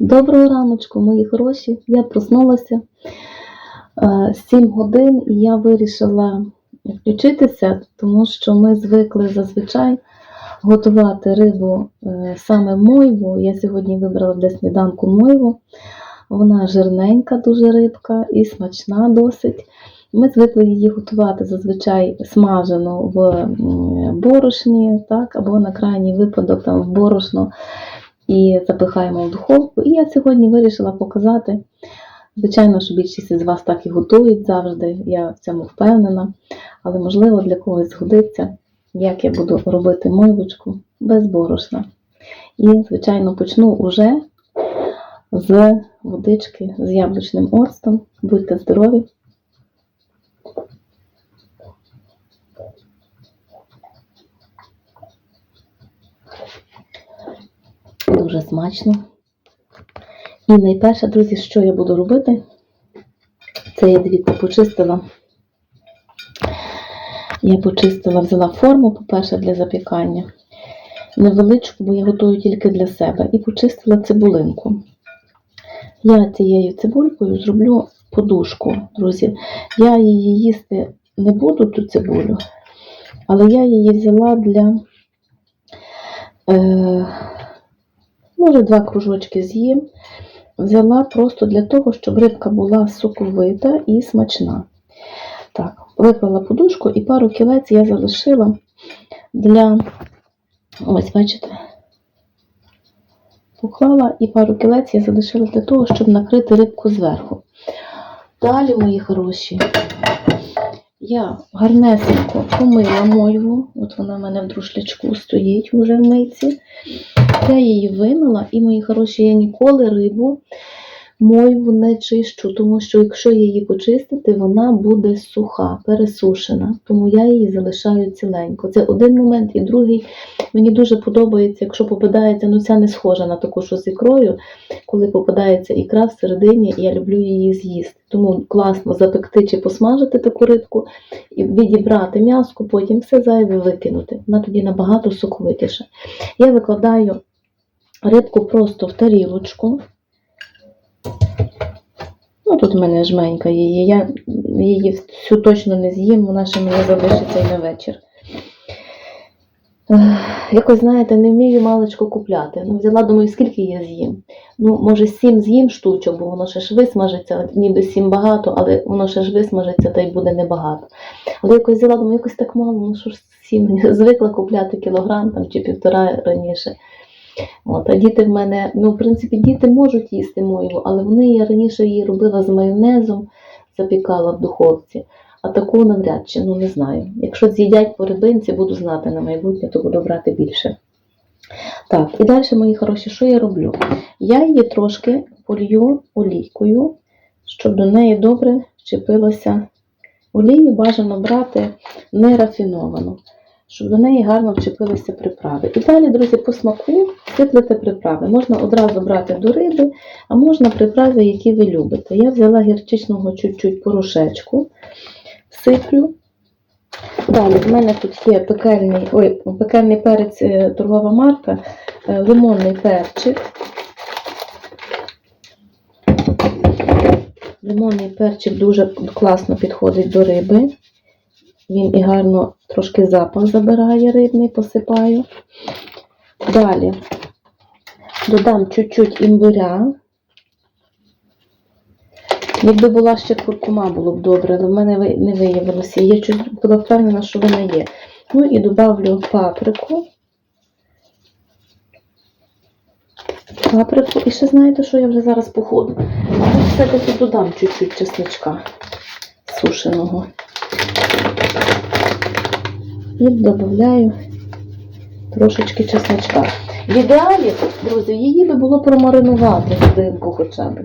Доброго раночку, мої хороші. Я проснулася е, 7 годин і я вирішила включитися, тому що ми звикли зазвичай готувати рибу е, саме мойву. Я сьогодні вибрала для сніданку мойву. Вона жирненька, дуже рибка і смачна досить. Ми звикли її готувати зазвичай смажену в борошні, так, або на крайній випадок там в борошно і запихаємо в духовку. І я сьогодні вирішила показати. Звичайно, що більшість із вас так і готують завжди, я в цьому впевнена, але можливо для когось згодиться, як я буду робити мойвочку без борошна. І, звичайно, почну уже з водички з яблучним оцтом. Будьте здорові! Дуже смачно. І найперше, друзі, що я буду робити, це я дивіться, почистила. Я почистила, взяла форму, по-перше, для запікання. Невеличку, бо я готую тільки для себе. І почистила цибулинку. Я цією цибулькою зроблю подушку, друзі. Я її їсти не буду, ту цибулю, але я її взяла для. Е, може, два кружочки з'їм. Взяла просто для того, щоб рибка була соковита і смачна. Так, виклала подушку і пару кілець я залишила для. Ось, бачите, поклала і пару кілець я залишила для того, щоб накрити рибку зверху. Далі, мої хороші, я гарнесенько помила мойву, от вона в мене в друшлячку стоїть уже в мийці. Я її вимила, і, мої хороші, я ніколи рибу мойву не чищу, тому що якщо її почистити, вона буде суха, пересушена. Тому я її залишаю ціленько. Це один момент. І другий, мені дуже подобається, якщо попадається, ну ця не схожа на таку, що з ікрою, коли попадається ікра всередині, я люблю її з'їсти. Тому класно запекти чи посмажити таку рибку, і відібрати м'яско, потім все зайве викинути. Вона тоді набагато соковитіша. Я викладаю рибку просто в тарілочку. Ну, тут в мене жменька її. Я її всю точно не з'їм, вона ще мені залишиться і на вечір. Якось, знаєте, не вмію маличку купляти. Ну, взяла, думаю, скільки я з'їм. Ну, може, сім з'їм штучок, бо воно ще ж висмажиться, ніби сім багато, але воно ще ж висмажиться, та й буде небагато. Але якось взяла, думаю, якось так мало, ну що ж сім, звикла купляти кілограм там, чи півтора раніше. От, а діти в мене, ну, в принципі, діти можуть їсти мойву, але вони я раніше її робила з майонезом, запікала в духовці, а таку навряд чи, ну не знаю. Якщо з'їдять по рибинці, буду знати на майбутнє, то буду брати більше. Так, і далі, мої хороші, що я роблю? Я її трошки полью олійкою, щоб до неї добре вчепилося олію, бажано брати нерафіновану щоб до неї гарно вчепилися приправи. І далі, друзі, по смаку сиплете приправи. Можна одразу брати до риби, а можна приправи, які ви любите. Я взяла гірчичного чуть-чуть порошечку, сиплю. Далі, в мене тут є пекельний, ой, пекельний перець, е, торгова марка, е, лимонний перчик. Лимонний перчик дуже класно підходить до риби. Він і гарно трошки запах забирає рибний, посипаю. Далі додам чуть-чуть імбиря. Якби була ще куркума, було б добре, але в мене не виявилося. Я чуть була впевнена, що вона є. Ну і додавлю паприку. Паприку. І ще знаєте, що я вже зараз походу. Все-таки додам чуть-чуть чесничка сушеного. І додаю трошечки чесночка. В ідеалі, друзі, її би було промаринувати годинку хоча б.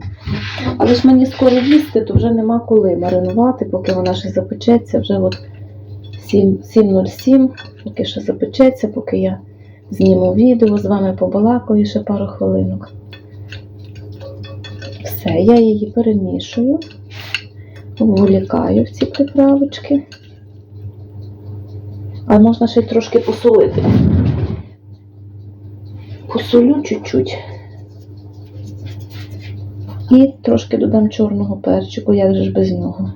Але ж мені скоро їсти, то вже нема коли маринувати, поки вона ще запечеться. Вже от 7.07, поки ще запечеться, поки я зніму відео, з вами побалакаю ще пару хвилинок. Все, я її перемішую, вволікаю в ці приправочки. А можна ще й трошки посолити. Посолю чуть-чуть. І трошки додам чорного перчику, як же ж без нього.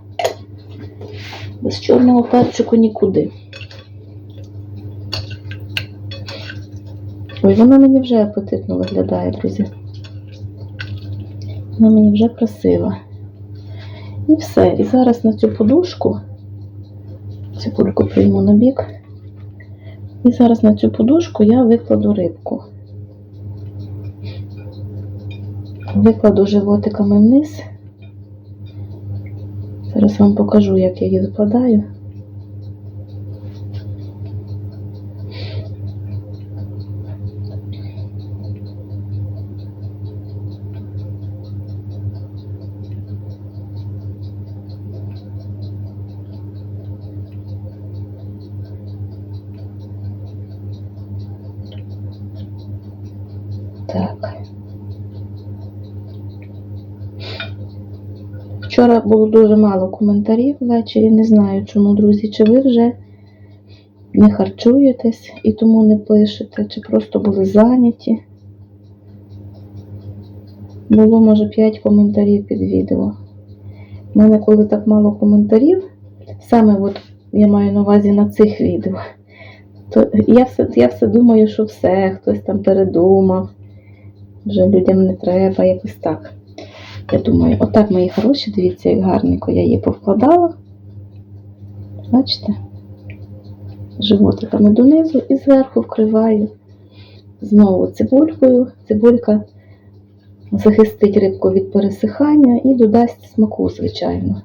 Без чорного перчику нікуди. Ой, вона мені вже апетитно виглядає, друзі. Вона мені вже красива. І все. І зараз на цю подушку, цю кульку прийму на бік. І зараз на цю подушку я викладу рибку. Викладу животиками вниз. Зараз вам покажу, як я її викладаю. Так. Вчора було дуже мало коментарів ввечері. Не знаю чому, друзі, чи ви вже не харчуєтесь і тому не пишете, чи просто були зайняті. Було, може, 5 коментарів під відео. У мене, коли так мало коментарів, саме от я маю на увазі на цих відео, то я все, я все думаю, що все, хтось там передумав, вже людям не треба, якось так. Я думаю, отак мої хороші, дивіться, як гарненько я її повкладала. Бачите? Животиками донизу і зверху вкриваю знову цибулькою. Цибулька захистить рибку від пересихання і додасть смаку, звичайно.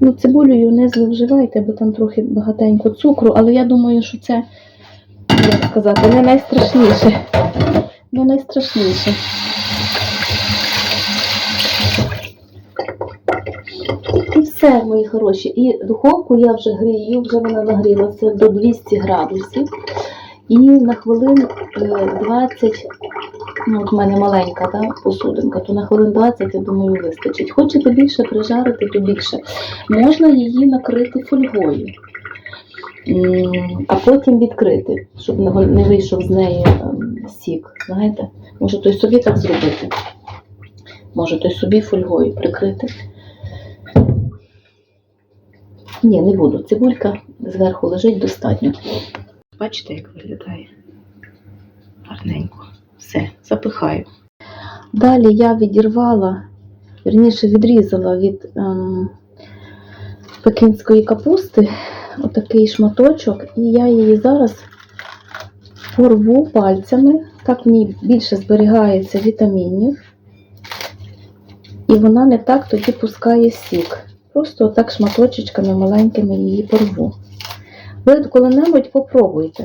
Ну, цибулею не зловживайте, бо там трохи багатенько цукру, але я думаю, що це, як сказати, не найстрашніше. Не найстрашніше. І все, мої хороші. І духовку я вже грію, вже вона нагрілася до 200 градусів. І на хвилин е, 20, ну от в мене маленька та, посудинка, то на хвилин 20, я думаю, вистачить. Хочете більше прижарити, то більше. Можна її накрити фольгою, а потім відкрити, щоб не вийшов з неї ем, сік. Знаєте, може той собі так зробити. Може той собі фольгою прикрити. Ні, не буду. Цибулька зверху лежить достатньо. Бачите, як виглядає? Гарненько. Все, запихаю. Далі я відірвала, вірніше відрізала від ем, пекінської капусти отакий шматочок, і я її зараз порву пальцями. Так в ній більше зберігається вітамінів, і вона не так тоді пускає сік. Просто отак шматочечками маленькими її порву. Ви коли-небудь попробуйте.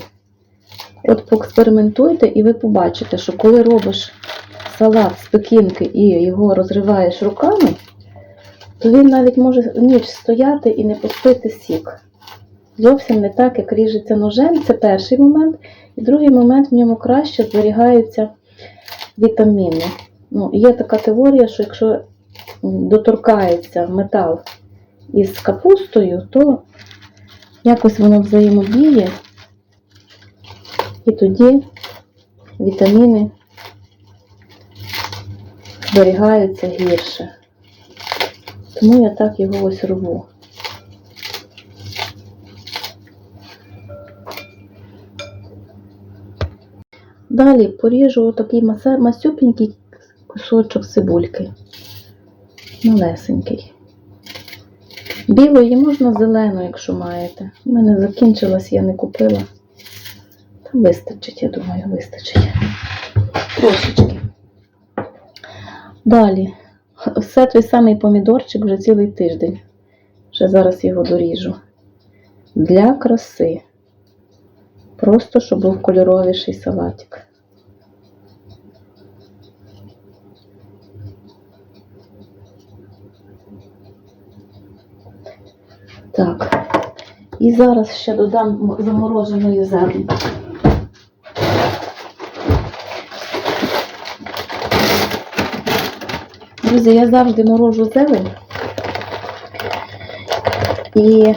От поекспериментуйте, і ви побачите, що коли робиш салат з пекінки і його розриваєш руками, то він навіть може ніч стояти і не пустити сік. Зовсім не так, як ріжеться ножем. Це перший момент. І другий момент в ньому краще зберігаються вітаміни. Ну, є така теорія, що якщо доторкається метал із капустою, то якось воно взаємодіє, і тоді вітаміни зберігаються гірше. Тому я так його ось рву. Далі поріжу такий масюпенький кусочок цибульки. Малесенький. Білої можна зелену, якщо маєте. У мене закінчилась, я не купила. Та вистачить, я думаю, вистачить. Трошечки. Далі. Все той самий помідорчик вже цілий тиждень. Вже зараз його доріжу. Для краси. Просто, щоб був кольоровіший салатик. Так. І зараз ще додам замороженої зелені. Друзі, я завжди морожу зелень. І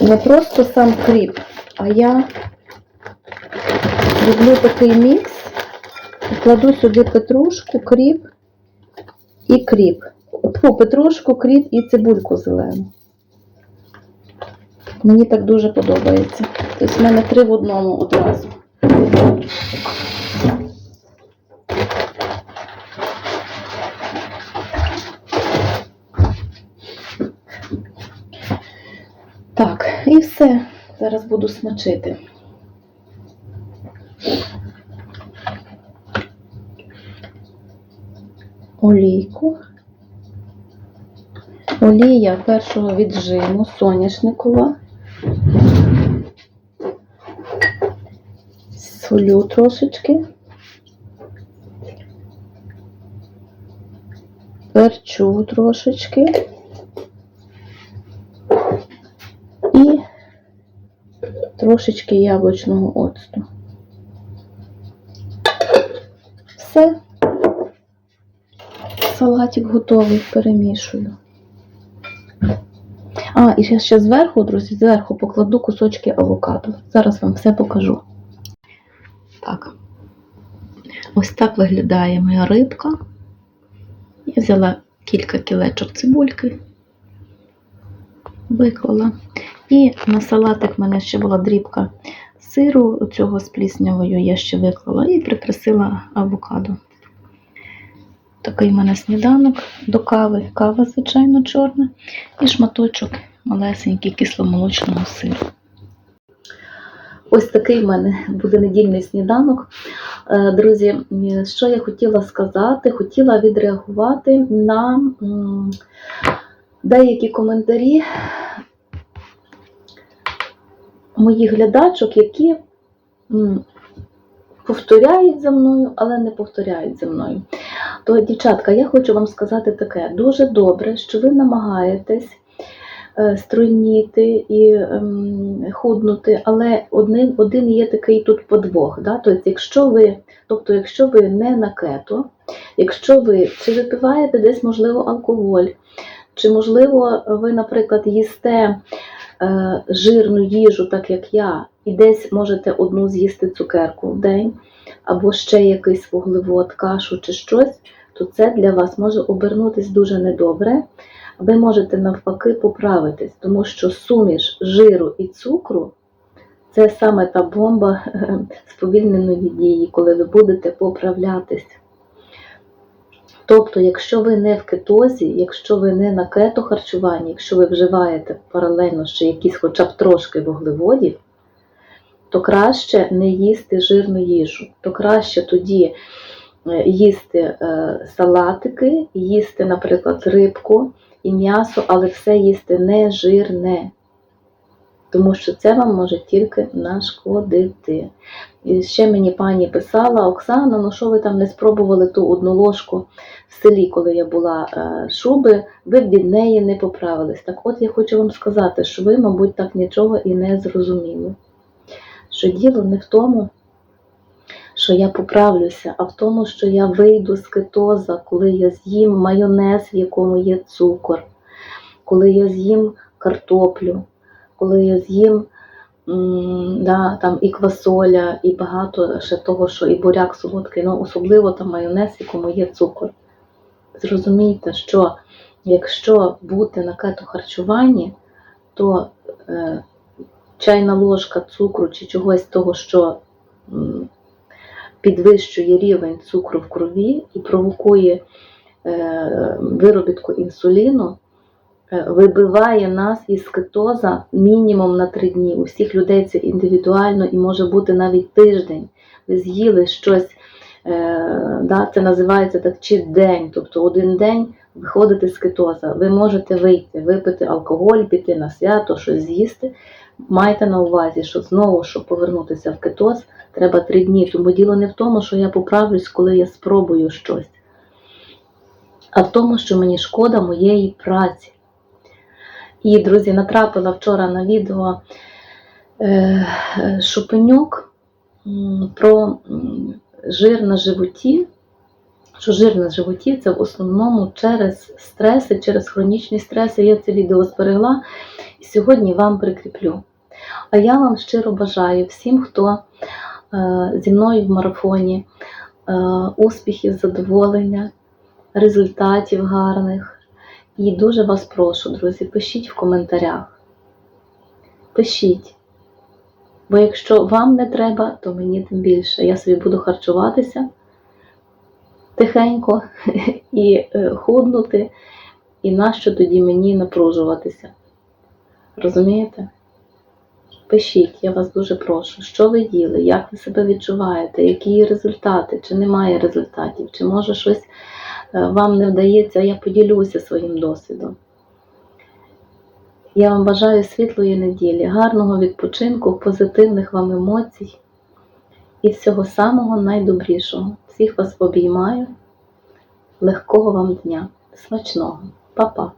не просто сам кріп, а я роблю такий мікс кладу сюди петрушку, кріп і кріп. Тьфу, петрушку, кріп і цибульку зелену. Мені так дуже подобається. Тобто в мене три в одному одразу. Так, і все. Зараз буду смачити. Олійку. Олія першого віджиму соняшникова. Солю трошечки. Перчу трошечки. І трошечки яблучного оцту. Все. Салатик готовий, перемішую. А, і ще, ще зверху, друзі, зверху покладу кусочки авокадо. Зараз вам все покажу. Так. Ось так виглядає моя рибка. Я взяла кілька кілечок цибульки, виклала. І на салатик в мене ще була дрібка сиру цього з пліснявою, я ще виклала і прикрасила авокадо. Такий в мене сніданок до кави. Кава, звичайно, чорна. І шматочок малесенький кисломолочного сиру. Ось такий в мене буде недільний сніданок. Е, Друзі, що я хотіла сказати? Хотіла відреагувати на деякі коментарі моїх глядачок, які повторяють за мною, але не повторяють за мною. То, дівчатка, я хочу вам сказати таке: дуже добре, що ви намагаєтесь е, стройніти і ем, худнути, але один, один є такий тут подвох. Да? Тобто, якщо ви, тобто, якщо ви не на кето, якщо ви чи випиваєте десь, можливо, алкоголь, чи, можливо, ви, наприклад, їсте е, жирну їжу, так як я, і десь можете одну з'їсти цукерку в день, або ще якийсь вуглевод, кашу чи щось, то це для вас може обернутись дуже недобре. Ви можете навпаки поправитись, тому що суміш жиру і цукру це саме та бомба сповільненої дії, коли ви будете поправлятись. Тобто, якщо ви не в кетозі, якщо ви не на кето харчуванні, якщо ви вживаєте паралельно ще якісь хоча б трошки вуглеводів, то краще не їсти жирну їжу, то краще тоді е, їсти е, салатики, їсти, наприклад, рибку і м'ясо, але все їсти не жирне. Тому що це вам може тільки нашкодити. І ще мені пані писала, Оксана, ну що ви там не спробували ту одну ложку в селі, коли я була е, шуби, ви від неї не поправились. Так от я хочу вам сказати, що ви, мабуть, так нічого і не зрозуміли. Що діло не в тому, що я поправлюся, а в тому, що я вийду з кетоза, коли я з'їм майонез, в якому є цукор, коли я з'їм картоплю, коли я з'їм да, там і квасоля, і багато ще того, що і буряк солодкий, ну особливо там майонез, в якому є цукор. Зрозумійте, що якщо бути на кетохарчуванні, то е, чайна ложка цукру чи чогось того, що підвищує рівень цукру в крові і провокує е, виробітку інсуліну, е, вибиває нас із кетоза мінімум на три дні. У всіх людей це індивідуально і може бути навіть тиждень. Ви з'їли щось, е, да, це називається так чит-день, тобто один день виходите з кетоза. Ви можете вийти, випити алкоголь, піти на свято, щось з'їсти. Майте на увазі, що знову, щоб повернутися в кетоз, треба три дні. Тому діло не в тому, що я поправлюсь, коли я спробую щось, а в тому, що мені шкода моєї праці. І, друзі, натрапила вчора на відео е, Шупенюк про жир на животі. Що жир на животі це в основному через стреси, через хронічні стреси. Я це відео зберегла і сьогодні вам прикріплю. А я вам щиро бажаю всім, хто зі мною в марафоні, е, успіхів, задоволення, результатів гарних. І дуже вас прошу, друзі, пишіть в коментарях. Пишіть. Бо якщо вам не треба, то мені тим більше. Я собі буду харчуватися тихенько і е, худнути, і нащо тоді мені напружуватися? Розумієте? Пишіть, я вас дуже прошу, що ви їли, як ви себе відчуваєте, які є результати, чи немає результатів, чи може щось е, вам не вдається, я поділюся своїм досвідом. Я вам бажаю світлої неділі, гарного відпочинку, позитивних вам емоцій і всього самого найдобрішого. Всіх вас обіймаю. Легкого вам дня. Смачного. Па-па.